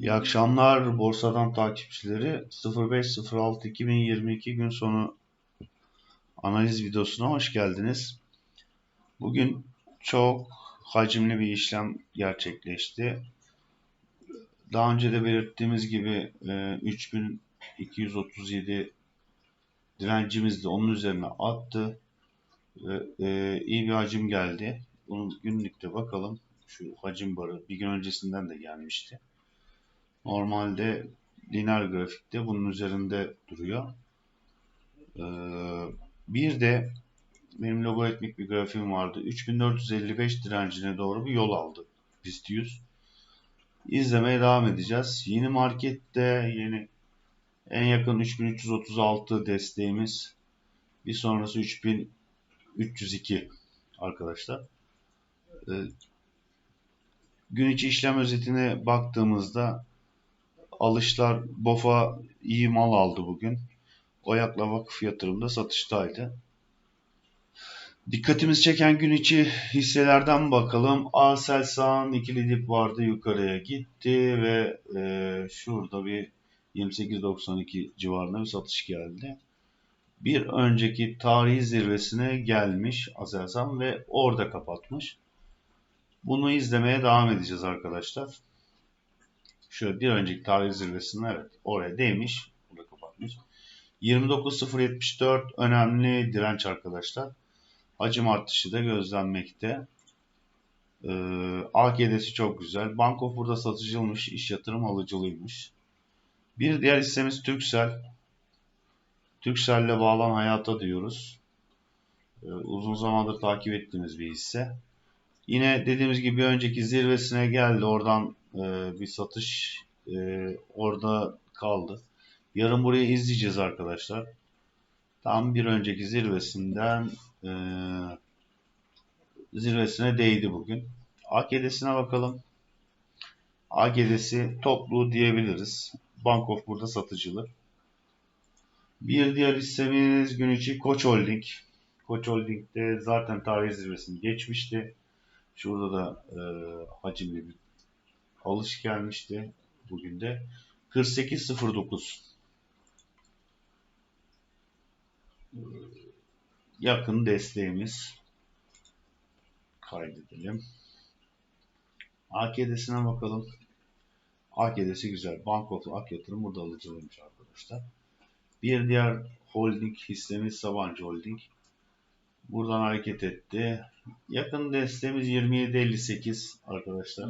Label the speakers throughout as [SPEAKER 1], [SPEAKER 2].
[SPEAKER 1] İyi akşamlar borsadan takipçileri. 05.06.2022 gün sonu analiz videosuna hoş geldiniz. Bugün çok hacimli bir işlem gerçekleşti. Daha önce de belirttiğimiz gibi e, 3237 direncimiz de onun üzerine attı. E, iyi bir hacim geldi. Bunun günlükte bakalım. Şu hacim barı bir gün öncesinden de gelmişti. Normalde lineer grafikte bunun üzerinde duruyor. Ee, bir de benim logaritmik bir grafiğim vardı. 3455 direncine doğru bir yol aldı. BIST 100. İzlemeye devam edeceğiz. Yeni markette yeni en yakın 3336 desteğimiz. Bir sonrası 3302 arkadaşlar. Ee, gün içi işlem özetine baktığımızda alışlar BOFA iyi mal aldı bugün. Oyak'la vakıf yatırımda satıştaydı. Dikkatimizi çeken gün içi hisselerden bakalım. Aselsan ikili dip vardı yukarıya gitti ve e, şurada bir 28.92 civarında bir satış geldi. Bir önceki tarihi zirvesine gelmiş Aselsan ve orada kapatmış. Bunu izlemeye devam edeceğiz arkadaşlar. Şöyle bir önceki tarih zirvesinde evet oraya değmiş. Burada kapatmış. 29.074 önemli direnç arkadaşlar. Hacim artışı da gözlenmekte. Ee, AKD'si çok güzel. Bankof burada satıcılmış. iş yatırım alıcılıymış. Bir diğer hissemiz Türksel. Türksel'le bağlan hayata diyoruz. Ee, uzun zamandır takip ettiğimiz bir hisse. Yine dediğimiz gibi önceki zirvesine geldi. Oradan e, bir satış e, orada kaldı. Yarın burayı izleyeceğiz arkadaşlar. Tam bir önceki zirvesinden e, zirvesine değdi bugün. AKD'sine bakalım. AKD'si toplu diyebiliriz. Bank of burada satıcılı. Bir diğer hissemiz gün içi Koç Holding. Koç Holding'de zaten tarih zirvesini geçmişti. Şurada da e, hacimli bir alış gelmişti bugün de. 48.09 yakın desteğimiz kaydedelim. AKD'sine bakalım. AKD'si güzel. Bank Ak Yatırım burada alıcılıymış arkadaşlar. Bir diğer holding hissemiz Sabancı Holding. Buradan hareket etti. Yakın desteğimiz 27.58 arkadaşlar.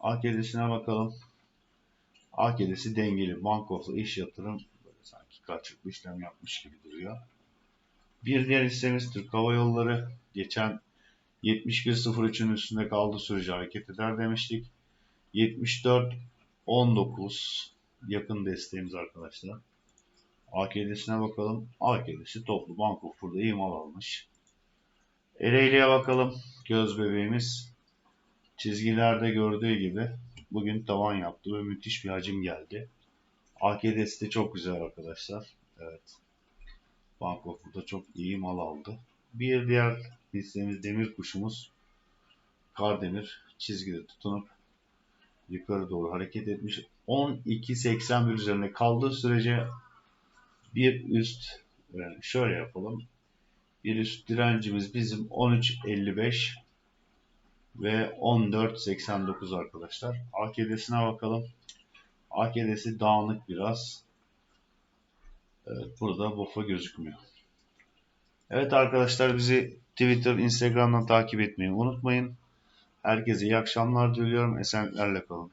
[SPEAKER 1] AKD'sine bakalım. AKD'si dengeli. Bankoflu iş yatırım böyle sanki karşılıklı işlem yapmış gibi duruyor. Bir diğer hissemiz Türk Hava Yolları. Geçen 71.03'ün üstünde kaldığı sürece hareket eder demiştik. 74.19 yakın desteğimiz arkadaşlar. AKD'sine bakalım. AKD'si toplu. Bankof burada iyi mal almış. Ereğli'ye bakalım. Göz bebeğimiz çizgilerde gördüğü gibi bugün tavan yaptı ve müthiş bir hacim geldi. AKD'si de çok güzel arkadaşlar. Evet. Bankof burada çok iyi mal aldı. Bir diğer hissemiz demir kuşumuz Kardemir çizgide tutunup yukarı doğru hareket etmiş. 12.81 üzerine kaldığı sürece bir üst yani şöyle yapalım. Bir üst direncimiz bizim 13.55 ve 14.89 arkadaşlar. AKD'sine bakalım. AKD'si dağınık biraz. Evet, burada BOFA gözükmüyor. Evet arkadaşlar bizi Twitter, Instagram'dan takip etmeyi unutmayın. Herkese iyi akşamlar diliyorum. Esenliklerle kalın.